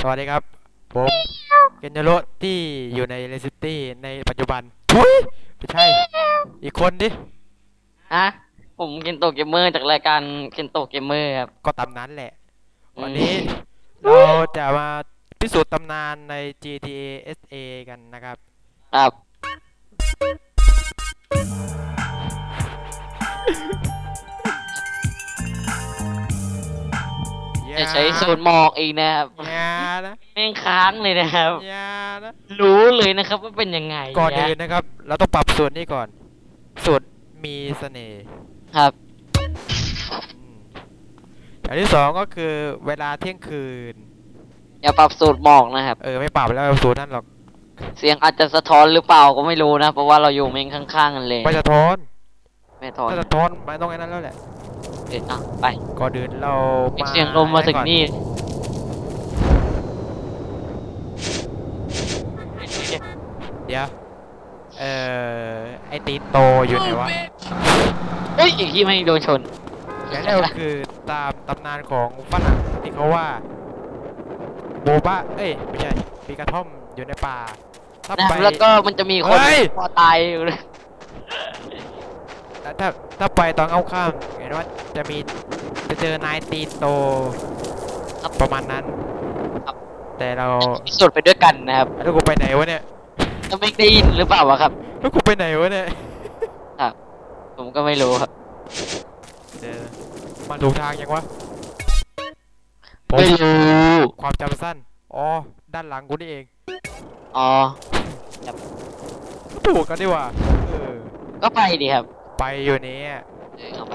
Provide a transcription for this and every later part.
อ๋อสวัสดีครับ ผมเกนเนโรที่อยู่ในเรซิตี้ในปัจจุบันทุยไม่ใช่ อีกคนดิฮะผมเคนโตเกมเมอร์จากรายการเคนโตเกมเมอร์ครับ ก็ตามนั้นแหละอืมวันนี้เราจะมาพิสูจน์ตำนานใน GTA SA กันนะครับ ครับ จะใช้สูตรหมอกอีกนะครับอย่านะแม่งค้างเลยนะครับอย่านะรู้เลยนะครับว่าเป็นยังไงก่อนนะอื่นนะครับ เราต้องปรับสูตรนี้ก่อน สูตรมีเสน่ห์ครับอืมอย่างที่สองก็คือเวลาเที่ยงคืน อย่าปรับสูตรหมอกนะครับ เออไม่ปรับแล้วสูตรนั่นหรอก เสียงอาจจะสะท้อนหรือเปล่าก็ไม่รู้นะ เพราะว่าเราอยู่เมงข้างๆกันเลย ไม่สะท้อน ไม่สะท้อน ถ้าสะท้อนไม่ต้องไอ้นั้นแล้วแหละ เอ๊ะอะไปก่อนอื่นเรามีมาเสียงลมมาถึงนี่เดี๋ยวเอ่อไอตีนโตอยู่ไหนวะเฮ้ยอีกที่ไม่โดนชนอย่างแรกก็คือตามตำนานของฝรั่งที่เขาว่าโบบะเอ้ยไม่ใช่มีกระท่อมอยู่ในป่าถ้านะคไปรับแล้วก็มันจะมีคนเฮ้ยพอตายอยู่เลยถ้าถ้าไปตอนเข้าข้ามเห็ นว่าจะมีจะเจอนายตีนโตประมาณนั้นแต่เราพิสูจน์ไปด้วยกันนะครับแล้วกูไปไหนวะเนี่ยจะไม่ได้ยินหรือเปล่าวะครับ แล้วกูไปไหนวะเนี่ยผมก็ไม่รู้ครับเดี๋ยวมาถูกทางยังวะผมไม่รู้ ความจำสั้นอ๋อด้านหลังกูนี่เองอ๋อถูกกันดีกว่าเออก็ไปดีครับ ไปอยู่นี้อะเออเอาไป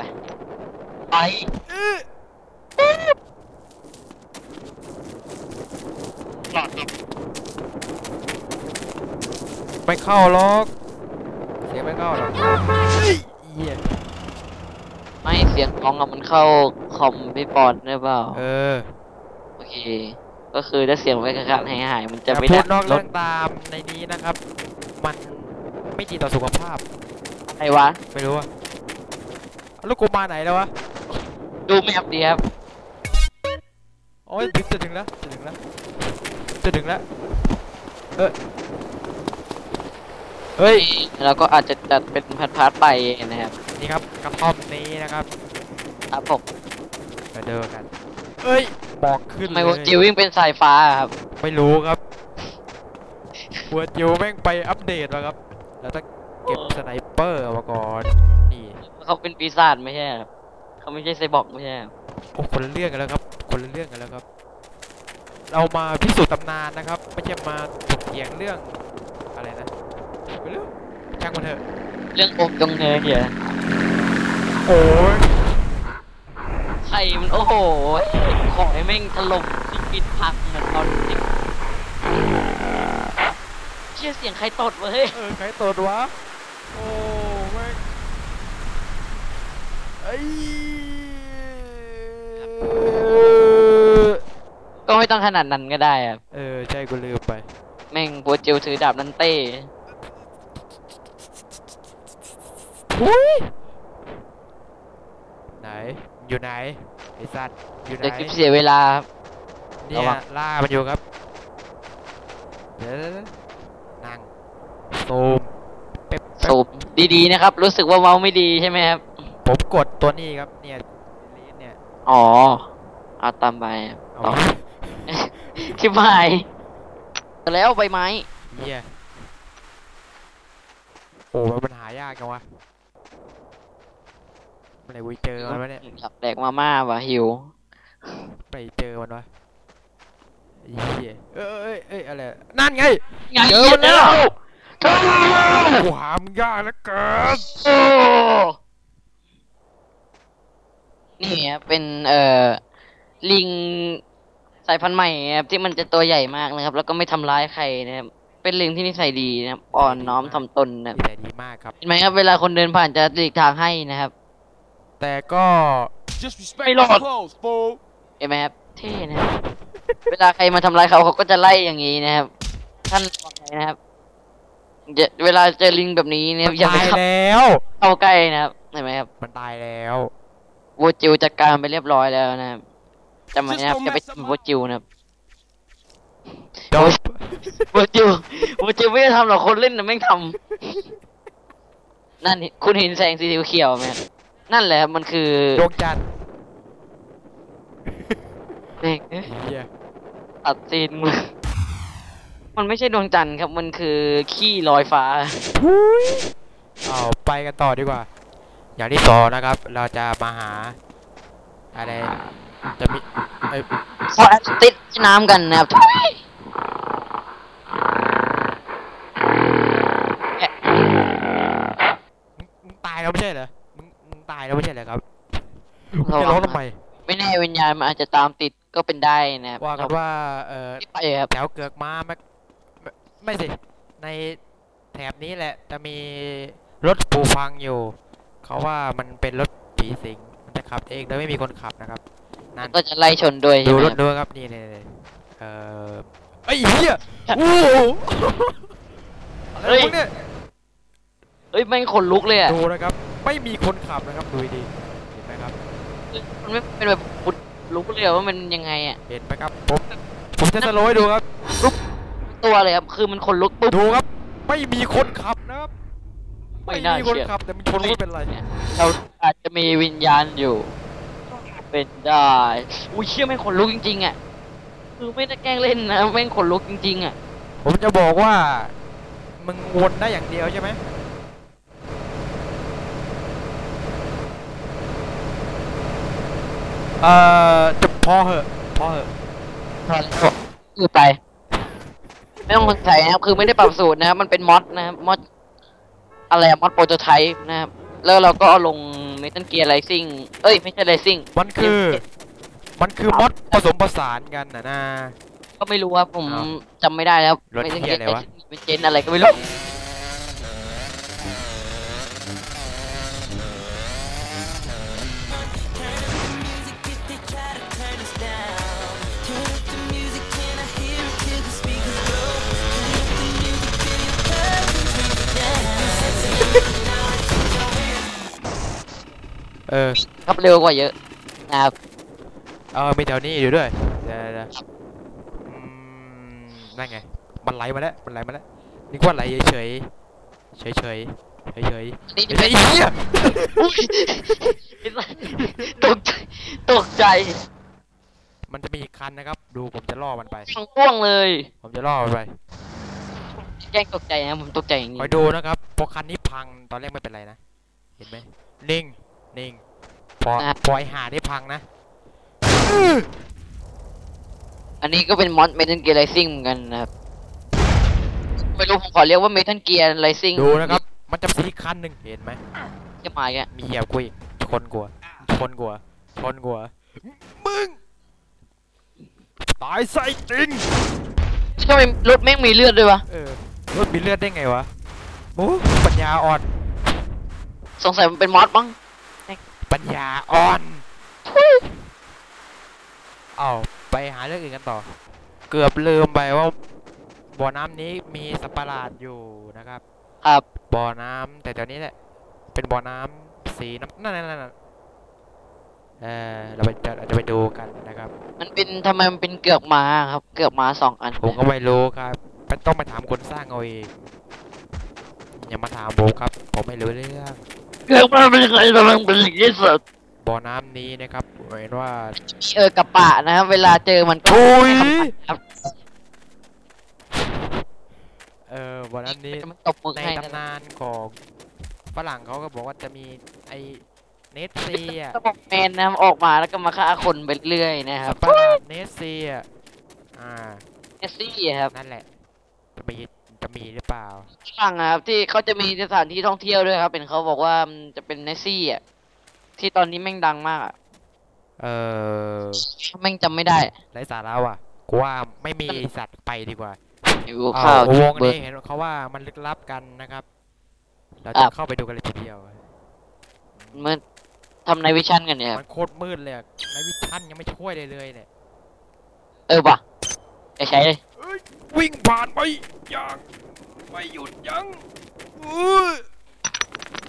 ไปหลอดครับไม่เข้าหรอกเสียงไม่เข้าหรอกเฮ้ยเหี้ยไม่เสียงกล้องอะมันเข้าคอมพี่ปอนหรือเปล่าเออโอเค ก็คือถ้าเสียงไว้กระกัดหายหายๆมันจะจะไม่พูได้ดนอกลเรื่ดองตามในนี้นะครับ มันไม่ดีต่อสุขภาพอะไรวะไม่รู้อะแล้วกูมาไหนแล้ววะ ดูแมพดีครับโอ้ยถึงจะถึงแล้วจะถึงแล้วจะถึงแล้วเออเฮ้ยแล้วก็อาจจะจัดเป็นพาร์ทๆไปนะครับนี่ครับกระท่อมนี้นะครับครับผมมาเดินกันเอ้ยบอกขึ้นทำเลไมยวัวจิววิ่งเป็นสายฟ้าอะครับไม่รู้ครับหัวจิวแม่งไปอัปเดตแล้วครับ แล้วต้องเก็บสไนเปอร์มาก่อนนี่เขาเป็นปีศาจไม่ใช่ครับ เขาไม่ใช่ไซบอร์กไม่ใช่ครับโอ้คนละเรื่องกันแล้วครับ คนละเรื่องกันแล้วครับ เรามาพิสูจน์ตำนานนะครับ ไม่ใช่มาถกเถียงเรื่องอะไรนะไม่รู้ช่างมันเถอะ เรื่องอกตรงเนยเหียโอ้ยใครมันโอ้โห ขอให้แม่งถล่มที่ปิดพักเหมือนตอนเด็กเชื่อเสียงใครตดวะเฮ้ย เออใครตดวะ โอ้แม่งไอ้ ก็ไม่ต้องขนาดนั้นก็ได้ครับเออใช่กูลืมไป แม่งโปรจิวถือดาบนันเต้ทุยไหน อยู่ไหนไอ้สัตว์อยู่ไหนเดี๋ยวคลิปเสียเวลาครับ เนี่ระยวังล่ามันอยู่ครับเดี๋ยวนั่งซูมเป๊ปเป๊ปสูบดีๆนะครับ รู้สึกว่าเมาส์ไม่ดีใช่ไหมครับ ผมกดตัวนี้ครับเนี่ยลีเนี่ย อ๋อ เอาตามไปครับเอาต่อคลิปหายแล้วใบไม้เฮียโอ้มันหายากจังวะเมื่อไหร่กูจะเจอมันวะเนี่ยอยากแดกมาม่าว่ะหิวไปเจอมันวะไอ้เหี้ยเอ้ยเอ้ยเอ้ยอะไรนั่นไงไงเจอมันแล้วเจอมันแล้วกูหามนยากเหลือเกินโอ้นี่ครับเป็นเอ่อ ลิงสายพันธุ์ใหม่ครับที่มันจะตัวใหญ่มากนะครับ แล้วก็ไม่ทำร้ายใครนะครับ เป็นลิงที่นิสัยดีนะครับอ่อนน้อมถ่อมตนนะครับแต่ดีมากครับเห็นไหมครับ เวลาคนเดินผ่านจะหลีกทางให้นะครับ แต่ก็ Just respect Hey, my Lord. clothes, fool. เห็นไหมครับเท่นะครับเวลาใครมาทำร้ายเขาเขาก็จะไล่อย่างนี้นะครับ ท่านบอกเลยนะครับอย่าเวลาเจอลิงแบบนี้นะคมัรับนอย่าไปตายเข้าแล้วเข้าใกล้นะครับเห็นไหมครับมันตายแล้วโวจิวจัดการไปเรียบร้อยแล้วนะครับ จำไว้นะครับ Just อย่าไป don't mess up ทำ my- โวจิวนะครับจบโมจิวโมจิวไม่ได้ทำหรอกคนเล่นน่ะแม่งทำนั่นนี่คุณเห็นแสงสีเขียวไหมนั่นแหละครับมันคือดวงจันทร์แม่งเอ้ยเหี้ยตัดซีนมึงมันไม่ใช่ดวงจันทร์ครับมันคือขี้ลอยฟ้าเอาไปกันต่อดีกว่า อย่างที่สองนะครับ เราจะมาหาอะไร จะมีเอ้ยพอติดน้ำกันนะครับทุยมึงมึงตายแล้วไม่ใช่เหรอมึงมึงตายแล้วไม่ใช่เหรอครับมึงจะร้องทำไม ไม่แน่วิญญาณมันอาจจะตามติดก็เป็นได้นะครับว่ากันว่าเออไม่ไปครับแถวเกือกม้าไม่ไม่ไม่สิในแถบนี้แหละ จะมีรถปูฟังอยู่ เขาว่ามันเป็นรถผีสิง มันจะขับเองโดยไม่มีคนขับนะครับ นั่นก็จะไล่ชนด้วยดูใช่ไหมรคถรับดูครับนี่นี่นี่เอ่อไอ้ยเหี้ยโอ้โหอะไรของมึงเนี่ยเอ้ยแม่งขนลุกเลยอะดูนะครับ ไม่มีคนขับนะครับดูดีๆเห็นไหมครับ มันไม่เป็นแบบขนลุกเลยอะว่ามันยังไงอะเห็นไหมครับผมผมจะสโลว์ให้ดูครับ ตัวเลยครับคือมันขนลุกปุ๊บดูครับ ไม่มีคนขับนะครับ ไม่ไม่น่ามีคนเชื่อขับแต่มันชนไม่เป็นไรเราอาจจะมีวิญญาณอยู่ เป็นได้ อุ้ยเชื่อแม่งขนลุกจริงๆอะ คือไม่ได้แกล้งเล่นนะแม่งขนลุกจริงๆอะ ผมจะบอกว่า มึงวนได้อย่างเดียวใช่ไหมเอ่อจะพอเหอะพอเหอะคือไป ไม่ต้องสงสัยนะครับ คือไม่ได้ปรับสูตรนะครับ มันเป็นมอดนะครับมอดอะไรอะมอดโปรโตไทป์นะครับ แล้วเราก็เอาลงเมทัลเกียร์ไรซิ่งเอ้ย ไม่ใช่ไรซิ่งมันคือ มันคือมอดผสมผสานกันนะนะ ก็ไม่รู้ครับผมอ้าวจำไม่ได้แล้วรถไม่ใช่เหี้ยอะไรวะ เป็นเจนอะไรก็ไม่รู้ เออครับเร็วกว่าเยอะนะครับเออมีแถวนี้อยู่ด้วยเดี๋ยวเดี๋ยวอืมนั่นไงมันไหลมาแล้วมันไหลมาแล้วนึกว่าไหลเฉยเฉยเฉยเฉยเฉยนี่ๆจะไอ้เป็นเหี้ยอุ๊ยตกใจตกใจมันจะมีอีกคันนะครับ ดูผมจะล่อมันไป ทั้งร่วงเลยผมจะล่อมันไปแกล้งตกใจนะผมตกใจอย่างนี้คอยดูนะครับพอคันนี้พังตอนแรกไม่เป็นไรนะเห็นไหมนิ่ง นิ่งพอพอไอหาได้พังนะ อันนี้ก็เป็นมอดเมทัลเกียร์ไรซิ่งเหมือนกันนะครับ ไม่รู้ผมขอเรียกว่าเมทัลเกียร์ไรซิ่งดูนะครับ มันจะมีอีกคันหนึ่งเห็นไหมจะมาแกมีเหยียบกูอีกชนกูอะชนกูอะชนกูอะมึง ตายไส้ติงทำไมรถแม่งมีเลือดด้วยวะ เออ รถมีเลือดได้ไงวะโอ้ปัญญาอ่อน สงสัยมันเป็นมอดมั้ง ปัญญาอ่อนเอาไปหาเรื่องอื่นกันต่อ เกือบลืมไปว่าบ่อน้ำนี้มีสัตว์ประหลาดอยู่นะครับ ครับ บ่อน้ำแต่เดี๋ยวนี้แหละ เป็นบ่อน้ำสีน้ำนั่นนั่นนั่นเออเราไปจะเราจะไปดูกันนะครับ มันเป็นทำไมมันเป็นเกือกม้าครับ เกือกม้าสองอันผมก็ไม่รู้ครับไปต้องไปถามคนสร้างเอาเองอย่ามาถามผมครับ ผมไม่รู้เรื่อง เกือกม้าเป็นยังไงทำไมมันเป็นอย่างนี้สุดบ่อน้ำนี้นะครับเห็นว่าเออกับปะนะครับเวลาเจอมันก็โอ้ยครับเออบ่อน้ำนี้มันตบมือในให้นะตำนานของฝรั่งเขาก็บอกว่าจะมีไอเนสซีอะก็บอกแมนนะครับออกมาแล้วก็มาฆ่าคนไปเรื่อยนะคสัรัตบว์ประหลาดเนสซีอะอ่าเนสซี่ครับ นั่นแหละจะมี จะมีหรือเปล่าฝรั่งอะครับที่เขาจะมีสถานที่ท่องเที่ยวด้วยครับ เป็นเขาบอกว่ามันจะเป็นเนสซี่อะที่ตอนนี้แม่งดังมากอะเออแม่งจำไม่ได้ไรสาระว่ะกูว่าไม่มีสัตว์ไปดีกว่าอยู่เอาข้าววงเบิร์นี้เห็นเขาว่ามันลึกลับกันนะครับเราครัจะบเข้าไปดูกันเลยทีเดียวเมื่อทำในวิชั่นกันเนี่ยครับมันโคตรมืดเลยอะในวิชั่นยังไม่ช่วยเลยเลยเนี่ยเออว่ะ จะใช้เลยวิ่งผ่านไปยังไม่หยุดยั้งอื้อ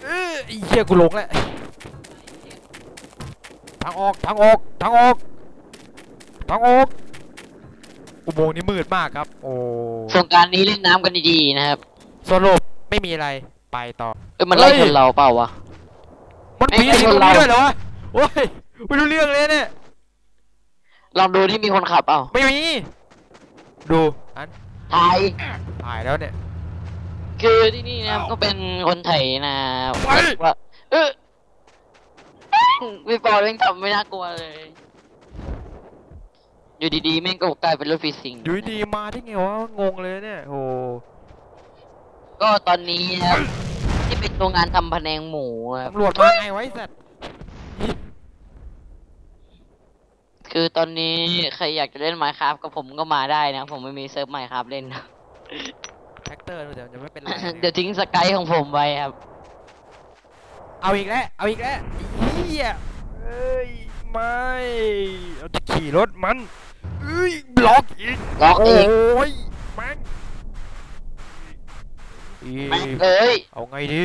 เอ้ยไอ้เหี้ยกูหลงแล้วทางออกทางออกทางออกทางออกอุโมงค์นี้มืดมากครับ โอ้สงกรารนี้เล่นน้ำกันดีๆนะครับ สรุปไม่มีอะไรไปต่อ เอ้ยมันไล่เฮ้ยชนเราเปล่าวะ มันไม่ผีไม่สิงตรงเรานี้ด้วยเหรอวะโอ้ยไม่รู้เรื่องเลยเนี่ยลองดูที่มีคนขับเปล่าไม่มี ดูอันถ่ายถ่ายแล้วเนี่ย คือที่นี่นะครับก็เป็นคนไทยนะเฮ้ยว่าเออพี่ปอเล่นขับไม่น่ากลัวเลย อยู่ดีๆแม่งก็กลายเป็นรถฟีซิงอยู่ดีๆมาได้ไงวะงงเลยเนี่ยโอ้ก็ตอนนี้นะครับที่เป็นโรงงานทำพะแนงหมูครับตำรวจมาไงไวะไอ้สัตว์ คือตอนนี้ใครอยากจะเล่นไมค์ครับกับผมก็มาได้นะ ผมไม่มีเซิร์ฟไมค์ครับเล่นนะแท็กเตอร์เดี๋ยวจะไม่เป็นไรเดี๋ยวทิ้งสกายของผมไว้ครับ เอาอีกแล้ว เอาอีกแล้วไอ้เฮียเอ้ย ไม่เราจะขี่รถมันเอ้ยบล็อกอีกล็อกอีก โอ้ยแม่งอีแม็กเลยเอาไงดี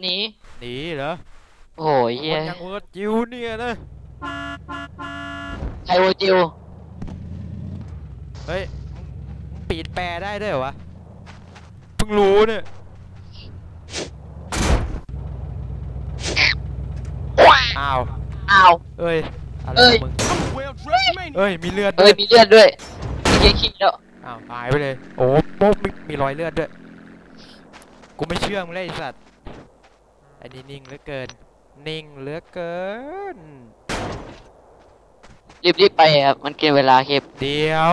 หนีหนีเหรอโอ้ยคเฮียนยังเวิร์ดจิวเนี่ยนะ ไทโอจิวเฮ้ยมึงมึงปีดแปรได้ด้วยเหรอวะเพิ่งรู้เนี่ยอ้าวอ้าว เอ้ยอะไรเอ้ย ของมึง Well dressed man. เอ้ยมีเลือดด้เอ้วยยมีเลือดด้วยมีเกคิงแล้วอ้าวตายไปเลย โอ้โป๊กมีมีรอยเลือดด้วยกูไม่เชื่อมึงเลยไอ้สัตว์อันนี้นิ่งเหลือเกิน นิ่งเหลือเกิน รีบๆไปครับ มันกินเวลาเก็บเดี๋ยว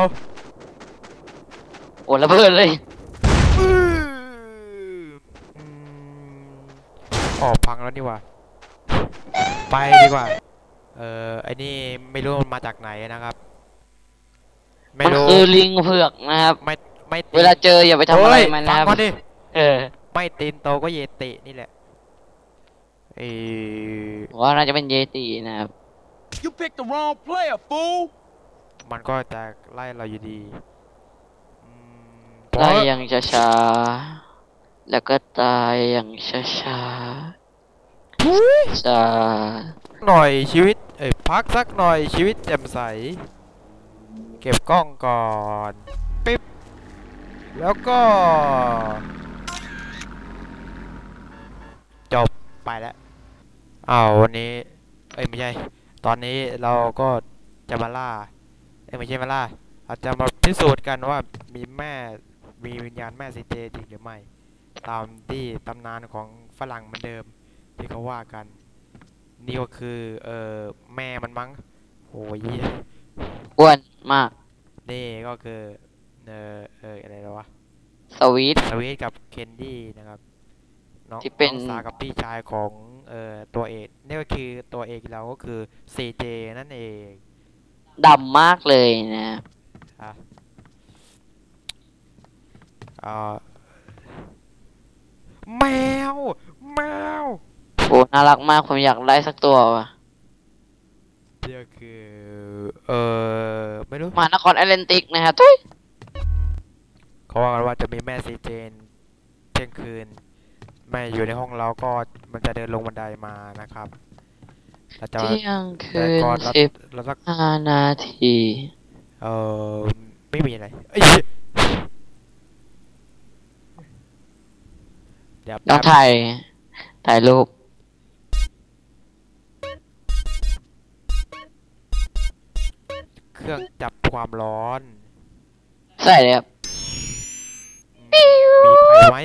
โอ้ระเบิดเลยอืมออกพังแล้วนี่หว่าไปดีกว่า เออไอ้นี่ไม่รู้มันมาจากไหนนะครับ ไม่มันรู้คือลิงเผือกนะครับ ไม่ไม่ตีเวลาเจออย่าไปทำอะไรเฮ้ยมันฟันะงครับก่อนดิ เออไม่ตีนโตก็เยตินี่แหละเออผมว่าน่าจะเป็นเยตินะครับ You picked the wrong player, fool. มันก็จะไล่เราอยู่ดีอืมตายอย่างช้าๆแล้วก็ตายอย่างช้าๆช้าหน่อยชีวิตเอ้ยพักสักหน่อยชีวิตแจ่มใส เก็บกล้องก่อนปิ๊บแล้วก็ จบไปแล้วอ้าววันนี้เอ้ยไม่ใช่ ตอนนี้เราก็จะมาล่า เอ้ยไม่ใช่มาล่าเราจะมาพิสูจน์กันว่ามีแม่มีวิญญาณแม่ซีเจจริงหรือไม่ ตามที่ตำนานของฝรั่งเหมือนเดิมที่เขาว่ากัน นี่ก็คือเออแม่มันมั้งโอ้ยอ้วนมาก นี่ก็คือเออเอออะไรแล้ววะสวีทสวีทกับเคนดี้นะครับน้องที่เป็นน้องสาวกับพี่ชายของ เอ่อตัวเอกนี่ก็คือตัวเอกเราก็คือ CJ นั่นเองดำมากเลยนะอะเอ่อแมว แมว โอ้น่ารักมากผมอยากได้สักตัวว่ะนี่ก็คือเออไม่รู้มหานครแอตแลนติกนะครับทุยเขาว่ากันว่าจะมีแม่ซีเจนเที่ยงคืน แม่อยู่ในห้องเราก็มันจะเดินลงบันไดมานะครับเราจะเที่ยงคืแต่นก่อนเราสิบเราสักห้านาที เออไม่มีอะไรเอ้ยเดี๋ยวต้อแป๊งบถ่ายถ่ายรูปเครื่องจับความร้อน ใส่เลยครับอืมมีใครไหม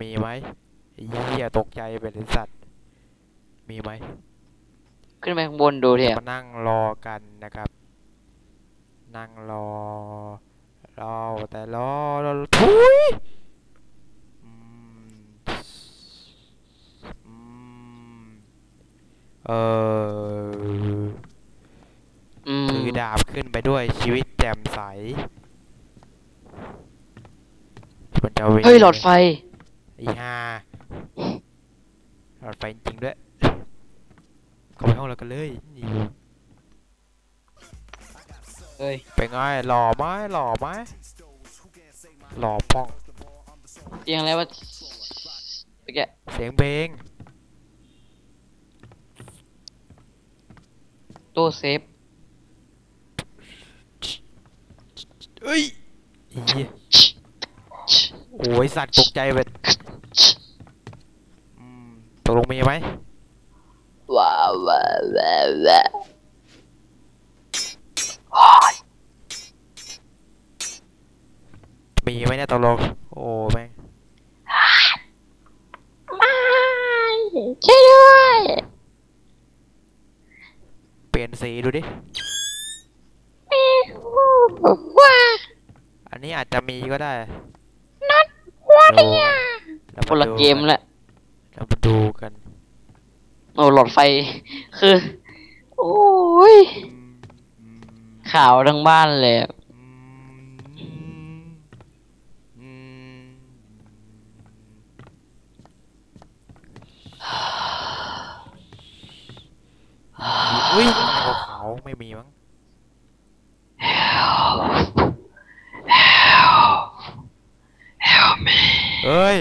มีไหมไอ้เหี้ยตกใจเป็นไอ้สัตว์ มีไหม ขึ้นไปข้างบนดูเถจะอะมานั่งรอกันนะครับ นั่งรอรอแต่รอรอทุยอืมอืมเอออืมถือดาบขึ้นไปด้วยชีวิตแจ่มใสมันจะวิ่งเฮ้ยหลอดไฟไอ้ห่าหลอดไฟจริงด้วยเข้าไปห้องเรากันเลยนี่เฮ้ยเป็นไงหล่อไหมหล่อไหมหล่อป้องเตียงอะไรวะเมื่อกี้เสียงเพลงตู้เซฟเอ้ยอี โอ้ยสัตว์ตกใจเว้ยอืมตกลงมีไหมว้าวว้าวว้าวว้าวมีไหมเนี่ยตกลงโอ้แม่งไม่ช่วยด้วยเปลี่ยนสีดูดิว้าอันนี้อาจจะมีก็ได้ ว้าดูราคนละดูเกมแหละ เรามาดูกันโอ้หลอดไฟ คือ โอ้ยอืมอืมขาวทั้งบ้านเลยอะ อืมอืมอุ้ยอะไรขาวๆไม่มีมั้ง เอ้ย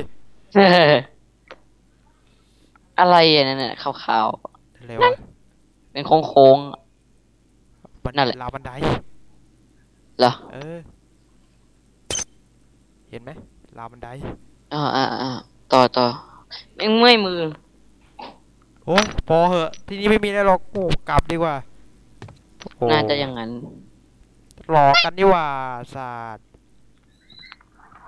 อะไรอะนั่นน่ะขาวอะไรวะๆเป็นโค้ง บันนั่นแหละ ราวบันไดๆเหรอเออ เห็นไหมราวบันไดอ่าอ่าอ่าต่อต่อแม่งเมื่อยมือ โอ้ยพอเหอะ ที่นี่ไม่มีอะไรหรอกโอ้กลับดีกว่าโอ้น่าจะอย่างนั้น หลอกกันนี่หว่าศาสตร์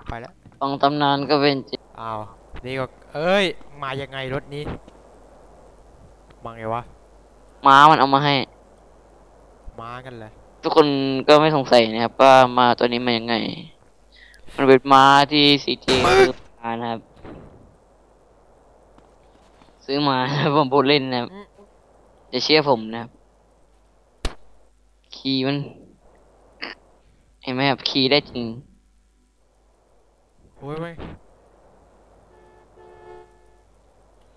ไปแล้ว ฟังตำนานก็เป็นจริงอ้าว นี่ก็ เอ้ย มายังไงรถนี้ มาไงวะ ม้ามันเอามาให้ มากันเลย ทุกคนก็ไม่สงสัยนะครับว่ามาตัวนี้มายังไง มันเป็นม้าที่ซีเจซื้อมานะครับ ซื้อมาผมพูดเล่นนะครับจะเชื่อผมนะครับ ขี่มัน เห็นไหมครับ ขี่ได้จริง โอ้ยไม่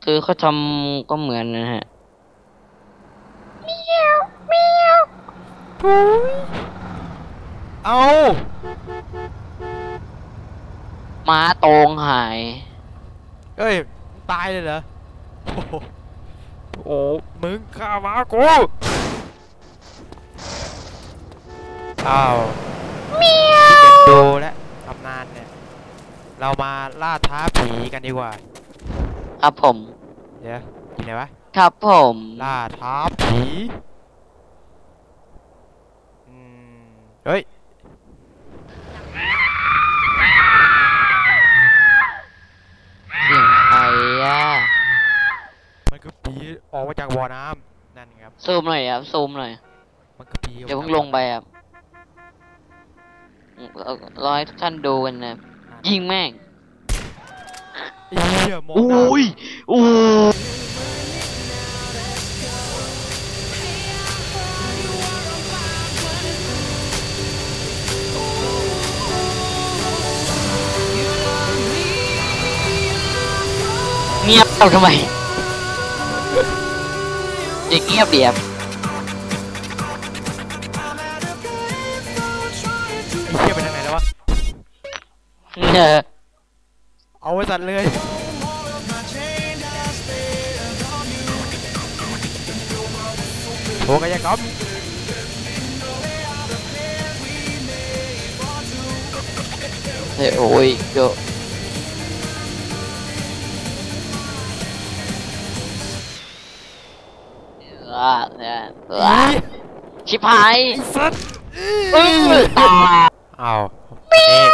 คือเขาทำก็เหมือนนะฮะเอาม้าตรงหาย เอ้ย ตายเลยเหรอ โอ้โหโอ้มึงฆ่าหมากู อ้าวมีดูและตำนานเนี่ย เรามาล่าท้าผีกันดีกว่า ครับผม เดี๋ยวอยู่ไหนวะ ครับผม ล่าท้าผีอืมเฮ้ย เสียงใครอะ มันคือผีออกมาจากบ่อน้ำนั่นครับ ซูมหน่อยครับ ซูมหน่อย มันคือผีเดี๋ยวเพิ่งลงไปครับเอารอให้ทุกท่านดูกันนะ ยิงแม่งไอ้เหี้ยมองโอ้หน้ายโอ้ยเงียบเอาทำไม เด็กเงียบเดียบ เออเอาไว้สัตว์เลยโทรกายกรรมเฮ้ยโอ้ยโยอ่าเนี่ยอ่าชิบหายไอ้สัตว์เอออ่าอ้าววันนี้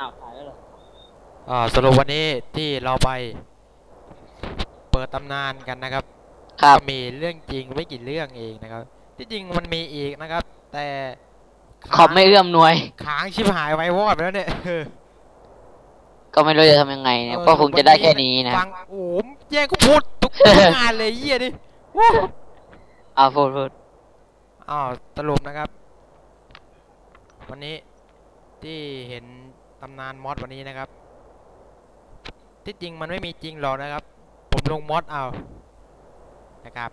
อ้าวตายแล้วเหรอ อ่า สรุปวันนี้ที่เราไปเปิดตำนานกันนะครับครับก็มีเรื่องจริงไม่กี่เรื่องเองนะครับ ที่จริงมันมีอีกนะครับ แต่ขอบไม่เอื้อมหน่วยค้างชิบหายไว้วอดไปแล้วเนี่ยเออก็ไม่รู้จะทำยังไงเนี่ยเออก็คงจะได้แค่นี้นะคฟัรับงโอ้โหแย่งกูพูดทุกงานเลยเยี่ยดิโอ้อ้าวพูดพูดอ้าวสรุปนะครับ วันนี้ที่เห็นตำนานมอสวันนี้นะครับ ที่จริงมันไม่มีจริงหรอกนะครับ ผมลงมอสเอานะครับ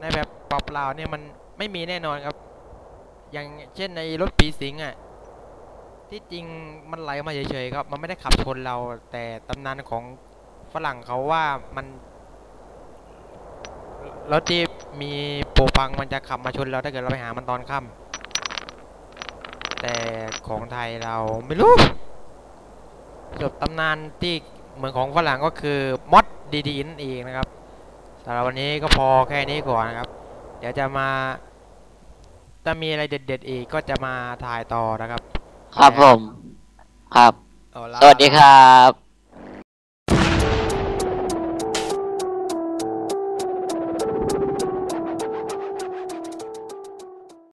ในแบบเปล่าๆเนี่ยมันไม่มีแน่นอนครับ อย่างเช่นในรถผีสิงอะที่จริงมันไหลมาเฉยๆครับ มันไม่ได้ขับชนเรา แต่ตำนานของฝรั่งเขาว่ามันรถที่มีปูฟังมันจะขับมาชนเราถ้าเกิดเราไปหามันตอนค่ำแต่ของไทยเราไม่รู้ จบตำนานที่เหมือนของฝรั่งก็คือมอดดีๆนั่นเองนะครับสำหรับวันนี้ก็พอแค่นี้ก่อนนะครับ เดี๋ยวจะมาถ้ามีอะไรเด็ด ๆ อีกก็จะมาถ่ายต่อนะครับ ครับผม ครับเอาละสวัสดีครับ